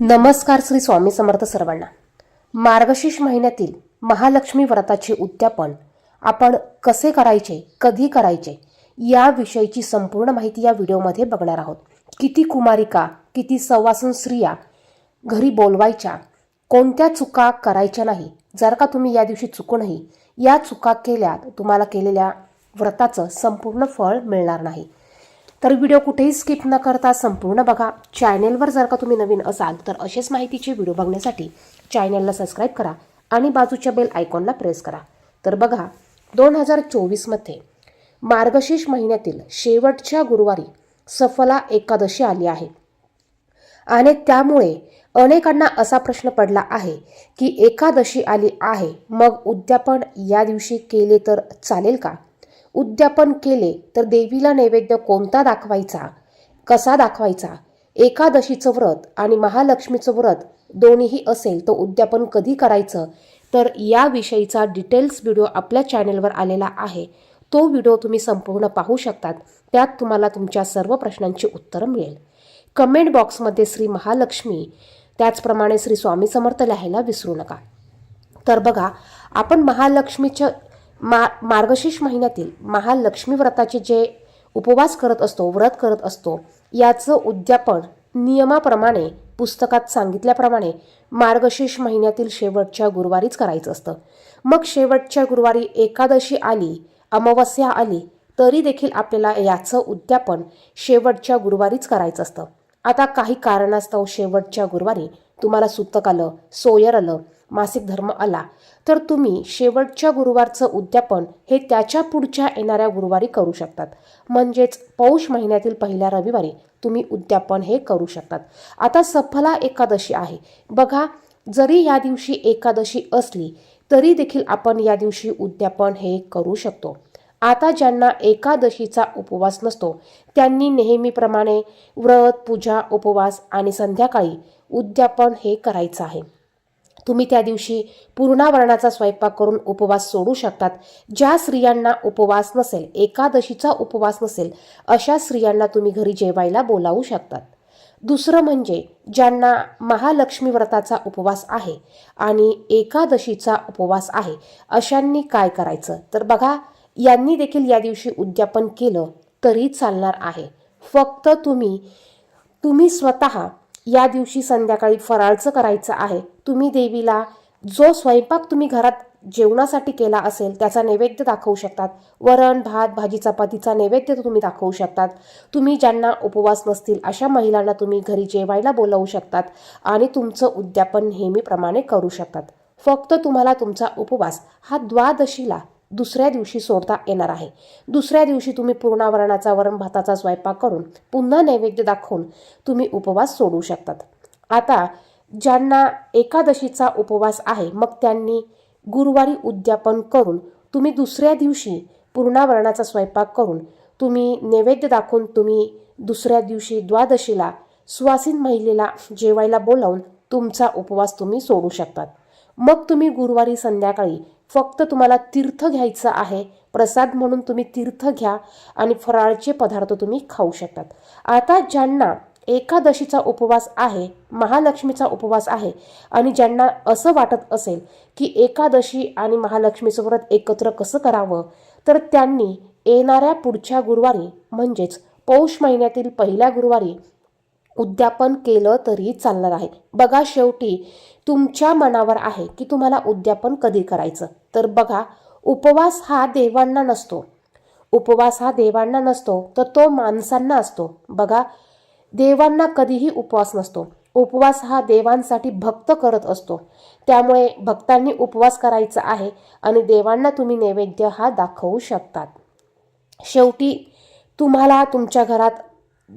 नमस्कार श्री स्वामी समर्थ सर्वांना. मार्गशीर्ष महिन्यातील महालक्ष्मी व्रताचे उद्यापन आपण कसे करायचे कधी करायचे याविषयीची संपूर्ण माहिती या व्हिडिओमध्ये बघणार आहोत. किती कुमारिका किती सवासन स्त्रिया घरी बोलवायच्या कोणत्या चुका करायच्या नाही जर का तुम्ही या दिवशी चुकूनही या चुका केल्या तुम्हाला केलेल्या व्रताचं संपूर्ण फळ मिळणार नाही. तर व्हिडिओ कुठेही स्किप न करता संपूर्ण बघा. चॅनेलवर जर का तुम्ही नवीन असाल तर असेच माहितीचे व्हिडिओ बघण्यासाठी चॅनेलला सबस्क्राईब करा आणि बाजूच्या बेल आयकॉनला प्रेस करा. तर बघा दोन हजार चोवीसमध्ये मार्गशीर्ष महिन्यातील शेवटच्या गुरुवारी सफला एकादशी आली आहे. आणि त्यामुळे अनेकांना असा प्रश्न पडला आहे की एकादशी आली आहे मग उद्यापन या दिवशी केले तर चालेल का? उद्यापन केले तर देवीला नैवेद्य कोणता दाखवायचा? कसा दाखवायचा? एकादशीचं व्रत आणि महालक्ष्मीचं व्रत दोन्हीही असेल तर उद्यापन कधी करायचं? तर याविषयीचा डिटेल्स व्हिडिओ आपल्या चॅनेलवर आलेला आहे. तो व्हिडिओ तुम्ही संपूर्ण पाहू शकतात. त्यात तुम्हाला तुमच्या सर्व प्रश्नांची उत्तरं मिळेल. कमेंट बॉक्समध्ये श्री महालक्ष्मी त्याचप्रमाणे श्री स्वामी समर्थ लिहायला विसरू नका. तर बघा आपण महालक्ष्मीच्या मा मार्गशीर्ष महिन्यातील महालक्ष्मी व्रताचे जे उपवास करत असतो व्रत करत असतो याचं उद्यापन नियमाप्रमाणे पुस्तकात सांगितल्याप्रमाणे मार्गशीर्ष महिन्यातील शेवटच्या गुरुवारीच करायचं असतं. मग शेवटच्या गुरुवारी एकादशी आली अमावस्या आली तरी देखील आपल्याला याचं उद्यापन शेवटच्या गुरुवारीच करायचं असतं. आता काही कारणास्तव शेवटच्या गुरुवारी तुम्हाला सुतक आलं सोयर आलं मासिक धर्म आला तर तुम्ही शेवटच्या गुरुवारचं उद्यापन हे त्याच्या पुढच्या येणाऱ्या गुरुवारी करू शकतात. म्हणजेच पौष महिन्यातील पहिल्या रविवारी तुम्ही उद्यापन हे करू शकतात. आता सफला एकादशी आहे. बघा जरी या दिवशी एकादशी असली तरी देखील आपण या दिवशी उद्यापन हे करू शकतो. आता ज्यांना एकादशीचा उपवास नसतो त्यांनी नेहमीप्रमाणे व्रत पूजा उपवास आणि संध्याकाळी उद्यापन हे करायचं आहे. तुम्ही त्या दिवशी पूर्णावरणाचा स्वयंपाक करून उपवास सोडू शकतात. ज्या स्त्रियांना उपवास नसेल एकादशीचा उपवास नसेल अशा स्त्रियांना तुम्ही घरी जेवायला बोलावू शकतात. दुसरं म्हणजे ज्यांना महालक्ष्मी व्रताचा उपवास आहे आणि एकादशीचा उपवास आहे अशांनी काय करायचं? तर बघा यांनी देखील या दिवशी उद्यापन केलं तरी चालणार आहे. फक्त तुम्ही तुम्ही स्वतः या दिवशी संध्याकाळी फराळचं करायचं आहे. तुम्ही देवीला जो स्वयंपाक तुम्ही घरात जेवणासाठी केला असेल त्याचा नैवेद्य दाखवू शकतात. वरण भात भाजी चपातीचा नैवेद्य तुम्ही दाखवू शकतात. तुम्ही ज्यांना उपवास नसतील अशा महिलांना तुम्ही घरी जेवायला बोलवू शकतात आणि तुमचं उद्यापन नेहमीप्रमाणे करू शकतात. फक्त तुम्हाला तुमचा उपवास हा द्वादशीला दुसऱ्या दिवशी सोडता येणार आहे. दुसऱ्या दिवशी तुम्ही पूर्णावरणाचा वरण भाताचा स्वयंपाक करून पुन्हा नैवेद्य दाखवून तुम्ही उपवास सोडू शकतात. आता ज्यांना एकादशीचा उपवास आहे मग त्यांनी गुरुवारी उद्यापन करून तुम्ही दुसऱ्या दिवशी पूर्णावरणाचा स्वयंपाक करून तुम्ही नैवेद्य दाखवून तुम्ही दुसऱ्या दिवशी द्वादशीला सुवासीन महिलेला जेवायला बोलावून तुमचा उपवास तुम्ही सोडू शकतात. मग तुम्ही गुरुवारी संध्याकाळी फक्त तुम्हाला तीर्थ घ्यायचं आहे. प्रसाद म्हणून तुम्ही तीर्थ घ्या आणि फराळचे पदार्थ तुम्ही खाऊ शकतात. आता ज्यांना एकादशीचा उपवास आहे महालक्ष्मीचा उपवास आहे आणि ज्यांना असं वाटत असेल की एकादशी आणि महालक्ष्मीचं व्रत एकत्र कसं करावं तर त्यांनी येणाऱ्या पुढच्या गुरुवारी म्हणजेच पौष महिन्यातील पहिल्या गुरुवारी उद्यापन केलं तरी चालणार आहे. बघा शेवटी तुमच्या मनावर आहे की तुम्हाला उद्यापन कधी करायचं? तर बघा उपवास हा देवांना नसतो. उपवास हा देवांना नसतो तर तो माणसांना असतो. बघा देवांना कधीही उपवास नसतो. उपवास हा देवांसाठी भक्त करत असतो. त्यामुळे भक्तांनी उपवास करायचा आहे आणि देवांना तुम्ही नैवेद्य हा दाखवू शकतात. शेवटी तुम्हाला तुमच्या घरात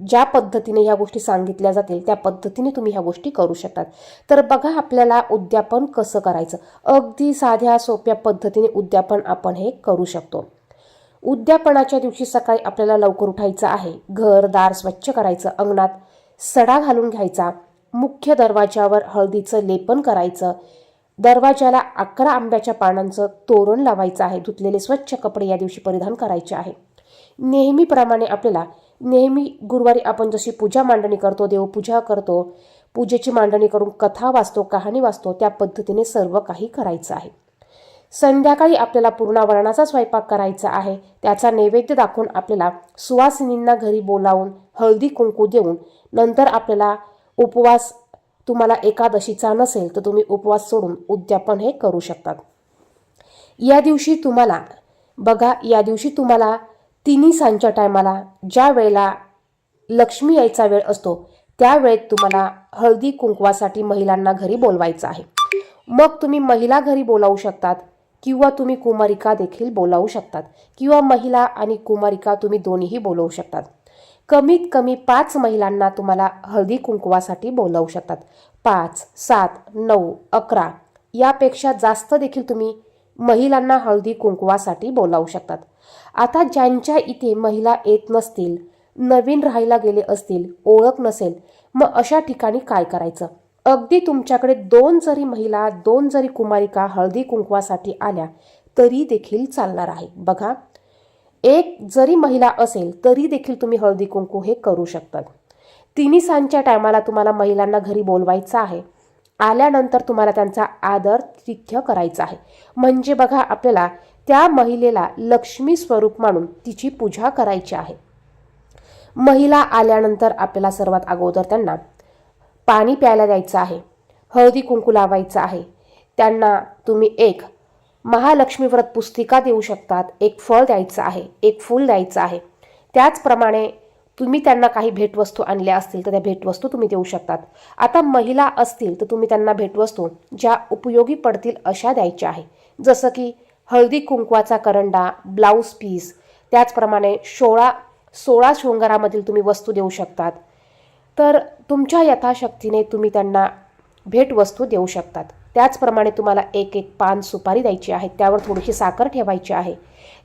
ज्या पद्धतीने ह्या गोष्टी सांगितल्या जातील त्या पद्धतीने तुम्ही ह्या गोष्टी करू शकतात. तर बघा आपल्याला उद्यापन कसं करायचं? अगदी साध्या सोप्या पद्धतीने उद्यापन आपण हे करू शकतो. उद्यापनाच्या दिवशी सकाळी आपल्याला लवकर उठायचं आहे. घर दार स्वच्छ करायचं अंगणात सडा घालून घ्यायचा. मुख्य दरवाजावर हळदीचं लेपन करायचं. दरवाजाला अकरा आंब्याच्या पानांचं तोरण लावायचं आहे. धुतलेले स्वच्छ कपडे या दिवशी परिधान करायचे आहे. नेहमीप्रमाणे आपल्याला नेहमी गुरुवारी आपण जशी पूजा मांडणी करतो देवपूजा करतो पूजेची मांडणी करून कथा वाचतो कहाणी वाचतो त्या पद्धतीने सर्व काही करायचं आहे. संध्याकाळी आपल्याला पूर्णावरणाचा स्वयंपाक करायचा आहे. त्याचा नैवेद्य दाखवून आपल्याला सुवासिनींना घरी बोलावून हळदी कुंकू देऊन नंतर आपल्याला उपवास तुम्हाला एकादशीचा नसेल तर तुम्ही उपवास सोडून उद्यापन हे करू शकतात. या दिवशी तुम्हाला बघा या दिवशी तुम्हाला तिन्ही सांच्या टायमाला ज्या वेळेला लक्ष्मी यायचा वेळ असतो त्या वेळेत तुम्हाला हळदी कुंकवासाठी महिलांना घरी बोलवायचं आहे. मग तुम्ही महिला घरी बोलावू शकतात किंवा तुम्ही कुमारिका देखील बोलावू शकतात किंवा महिला आणि कुमारिका तुम्ही दोन्हीही बोलवू शकतात. कमीत कमी पाच महिलांना तुम्हाला हळदी कुंकवासाठी बोलावू शकतात. पाच सात नऊ अकरा यापेक्षा जास्त देखील तुम्ही महिलांना हळदी कुंकवासाठी बोलावू शकतात. आता ज्यांच्या इथे महिला येत नसतील नवीन राहायला गेले असतील ओळख नसेल मग अशा ठिकाणी काय करायचं? अगदी तुमच्याकडे दोन जरी महिला दोन जरी कुमारिका हळदी कुंकवासाठी आल्या तरी देखील चालणार आहे. बघा एक जरी महिला असेल तरी देखील तुम्ही हळदी कुंकू हे करू शकतात. तिन्ही सांच्या टायमाला तुम्हाला महिलांना घरी बोलवायचं आहे. आल्यानंतर तुम्हाला त्यांचा आदर तिथ्य करायचा आहे. म्हणजे बघा आपल्याला त्या महिलेला लक्ष्मी स्वरूप मानून तिची पूजा करायची आहे. महिला आल्यानंतर आपल्याला सर्वात अगोदर त्यांना पाणी प्यायला द्यायचं आहे हळदी कुंकू लावायचं आहे. त्यांना तुम्ही एक महालक्ष्मी व्रत पुस्तिका देऊ शकतात एक फळ द्यायचं आहे एक फूल द्यायचं आहे. त्याचप्रमाणे तुम्ही त्यांना काही भेटवस्तू आणल्या असतील तर त्या भेटवस्तू तुम्ही देऊ शकतात. आता महिला असतील तर तुम्ही त्यांना भेटवस्तू ज्या उपयोगी पडतील अशा द्यायच्या आहे. जसं की हळदी कुंकवाचा करंडा ब्लाऊज पीस त्याचप्रमाणे सोळा सोळा शृंगारामधील तुम्ही वस्तू देऊ शकतात. तर तुमच्या यथाशक्तीने तुम्ही त्यांना भेटवस्तू देऊ शकतात. त्याचप्रमाणे तुम्हाला एक एक पान सुपारी द्यायची आहे त्यावर थोडीशी साखर ठेवायची आहे.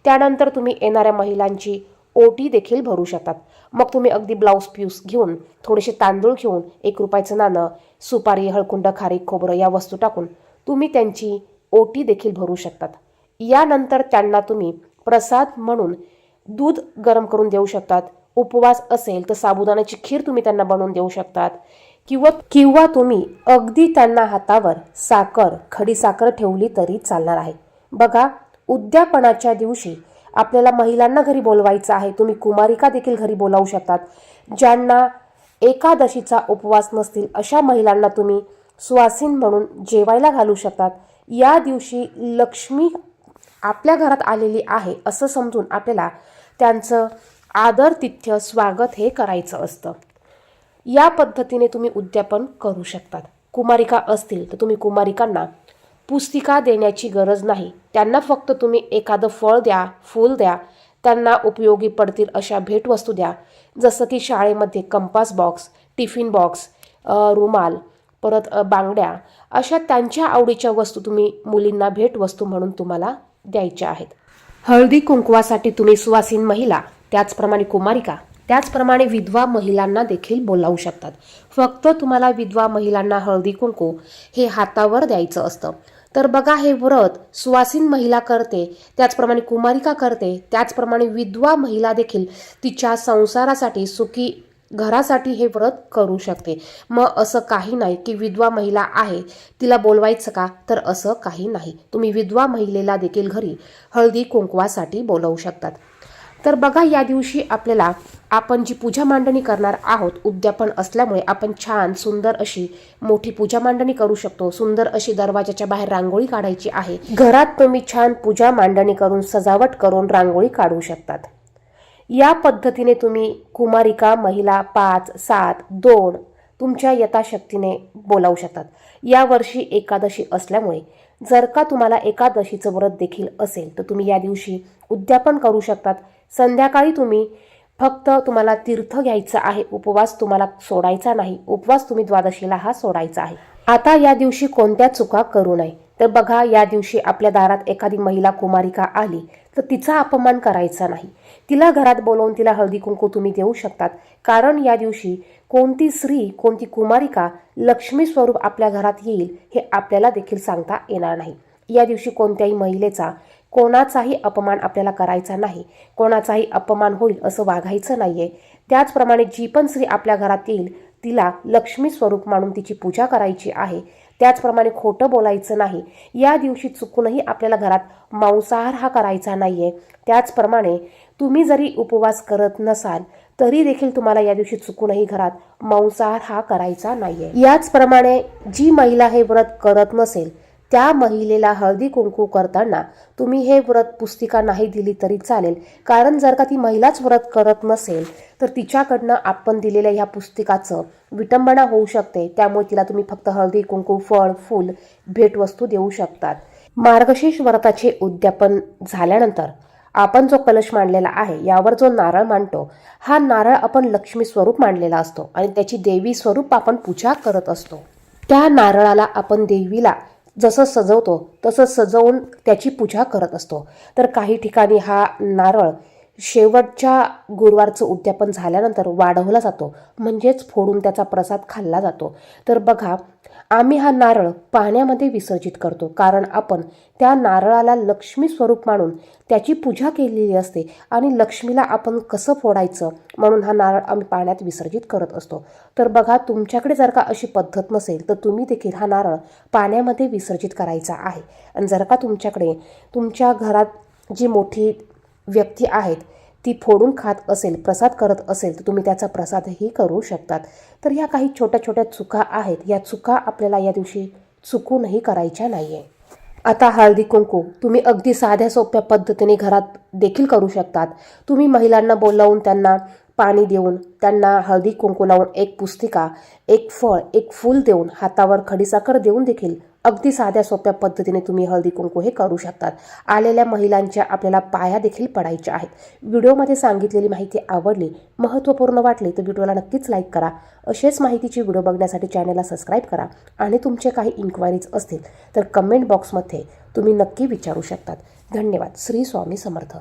त्यानंतर तुम्ही येणाऱ्या महिलांची ओटी देखील भरू शकतात. मग तुम्ही अगदी ब्लाऊज पीस घेऊन थोडेसे तांदूळ घेऊन एक रुपयाचं नाणं सुपारी हळकुंड खारीक खोबरं या वस्तू टाकून तुम्ही त्यांची ओटी देखील भरू शकतात. यानंतर त्यांना तुम्ही प्रसाद म्हणून दूध गरम करून देऊ शकतात. उपवास असेल तर साबुदाण्याची खीर तुम्ही त्यांना बनवून देऊ शकतात. किंवा किंवा तुम्ही अगदी त्यांना हातावर साखर खडी साखर ठेवली तरी चालणार आहे. बघा उद्यापनाच्या दिवशी आपल्याला महिलांना घरी बोलवायचं आहे. तुम्ही कुमारिका देखील घरी बोलावू शकतात. ज्यांना एकादशीचा उपवास नसतील अशा महिलांना तुम्ही सुवासीन म्हणून जेवायला घालू शकतात. या दिवशी लक्ष्मी आपल्या घरात आलेली आहे असं समजून आपल्याला त्यांचं आदरतिथ्य स्वागत हे करायचं असतं. या पद्धतीने तुम्ही उद्यापन करू शकतात. कुमारिका असतील तर तुम्ही कुमारिकांना पुस्तिका देण्याची गरज नाही. त्यांना फक्त तुम्ही एखादं फळ द्या फूल द्या त्यांना उपयोगी पडतील अशा भेटवस्तू द्या. जसं की शाळेमध्ये कंपास बॉक्स टिफिन बॉक्स रुमाल परत बांगड्या अशा त्यांच्या आवडीच्या वस्तू तुम्ही मुलींना भेटवस्तू म्हणून तुम्हाला द्यायच्या आहेत. हळदी कुंकवासाठी तुम्ही सुवासीन महिला त्याचप्रमाणे कुमारिका त्याचप्रमाणे विधवा महिलांना देखील बोलावू शकतात. फक्त तुम्हाला विधवा महिलांना हळदी कुंकू हे हातावर द्यायचं असतं. तर बघा हे व्रत सुवासीन महिला करते त्याचप्रमाणे कुमारिका करते त्याचप्रमाणे विधवा महिला देखील तिच्या संसारासाठी सुखी घरासाठी हे व्रत करू शकते. मग असं काही नाही की विधवा महिला आहे तिला बोलवायचं का? तर असं काही नाही. तुम्ही विधवा महिलेला देखील घरी हळदी कुंकवासाठी बोलवू शकतात. तर बघा या दिवशी आपल्याला आपण जी पूजा मांडणी करणार आहोत उद्यापन असल्यामुळे आपण छान सुंदर अशी मोठी पूजा मांडणी करू शकतो. सुंदर अशी दरवाजाच्या बाहेर रांगोळी काढायची आहे. घरात तुम्ही छान पूजा मांडणी करून सजावट करून रांगोळी काढू शकतात. या पद्धतीने तुम्ही कुमारिका महिला पाच सात दोन तुमच्या यथाशक्तीने बोलावू शकतात. या वर्षी एकादशी असल्यामुळे जर का तुम्हाला एकादशीचं व्रत देखील असेल तर तुम्ही या दिवशी उद्यापन करू शकतात. संध्याकाळी तुम्ही फक्त तुम्हाला तीर्थ घ्यायचं आहे उपवास तुम्हाला सोडायचा नाही उपवास तुम्ही द्वादशीला हा सोडायचा आहे. आता या दिवशी कोणत्या चुका करू नये? तर बघा या दिवशी आपल्या दारात एखादी महिला कुमारिका आली तर तिचा अपमान करायचा नाही. तिला घरात बोलवून तिला हळदी कुंकू तुम्ही देऊ शकतात. कारण या दिवशी कोणती स्त्री कोणती कुमारिका लक्ष्मी स्वरूप आपल्या घरात येईल हे आपल्याला देखील सांगता येणार नाही. या दिवशी कोणत्याही महिलेचा कोणाचाही अपमान आपल्याला करायचा नाही. कोणाचाही अपमान होईल असं वागायचं नाहीये. त्याचप्रमाणे जी पण स्त्री आपल्या घरात येईल तिला लक्ष्मी स्वरूप मानून तिची पूजा करायची आहे. त्याचप्रमाणे खोटं बोलायचं नाही. या दिवशी चुकूनही आपल्याला घरात मांसाहार हा करायचा नाही आहे त्याचप्रमाणे तुम्ही जरी उपवास करत नसाल तरी देखील तुम्हाला या दिवशी चुकूनही घरात मांसाहार हा करायचा नाही आहे याचप्रमाणे जी महिला हे व्रत करत नसेल त्या महिलेला हळदी कुंकू करताना तुम्ही हे व्रत पुस्तिका नाही दिली तरी चालेल. कारण जर का ती महिलाच व्रत करत नसेल तर तिच्याकडनं आपण दिलेल्या ह्या पुस्तिकाचं विटंबना होऊ शकते. त्यामुळे तिला तुम्ही फक्त हळदी कुंकू फळ फूल भेटवस्तू देऊ शकतात. मार्गशीर्ष व्रताचे उद्यापन झाल्यानंतर आपण जो कलश मांडलेला आहे यावर जो नारळ मांडतो हा नारळ आपण लक्ष्मी स्वरूप मांडलेला असतो आणि त्याची देवी स्वरूप आपण पूजा करत असतो. त्या नारळाला आपण देवीला जसं सजवतो तसं सजवून त्याची पूजा करत असतो. तर काही ठिकाणी हा नारळ शेवटच्या गुरुवारचं उद्यापन झाल्यानंतर वाढवला जातो. म्हणजेच फोडून त्याचा प्रसाद खाल्ला जातो. तर बघा आम्ही हा नारळ पाण्यामध्ये विसर्जित करतो. कारण आपण त्या नारळाला लक्ष्मी स्वरूप मानून त्याची पूजा केलेली असते आणि लक्ष्मीला आपण कसं फोडायचं म्हणून हा नारळ आम्ही पाण्यात विसर्जित करत असतो. तर बघा तुमच्याकडे जर का अशी पद्धत नसेल तर तुम्ही देखील हा नारळ पाण्यामध्ये विसर्जित करायचा आहे. आणि जर का तुमच्याकडे तुमच्या घरात जी मोठी व्यक्ती आहेत ती फोडून खात असेल प्रसाद करत असेल तर तुम्ही त्याचा प्रसादही करू शकतात. तर ह्या काही छोट्या छोट्या चुका आहेत. या चुका आपल्याला या दिवशी चुकूनही करायच्या नाही आहे आता हळदी कुंकू. तुम्ही अगदी साध्या सोप्या पद्धतीने घरात देखील करू शकतात. तुम्ही महिलांना बोलावून त्यांना पाणी देऊन त्यांना हळदी कुंकू लावून एक पुस्तिका एक फळ एक फूल देऊन हातावर खडीसाखर देऊन देखील अगदी साध्या सोप्या पद्धतीने तुम्ही हळदी कुंकू हे करू शकतात. आलेल्या महिलांच्या आपल्याला पाया देखील पडायच्या आहेत. व्हिडिओमध्ये सांगितलेली माहिती आवडली महत्त्वपूर्ण वाटली तर व्हिडिओला नक्कीच लाईक करा. असेच माहितीचे व्हिडिओ बघण्यासाठी चॅनलला सबस्क्राईब करा आणि तुमचे काही इन्क्वायरीज असतील तर कमेंट बॉक्समध्ये तुम्ही नक्की विचारू शकतात. धन्यवाद. श्री स्वामी समर्थ.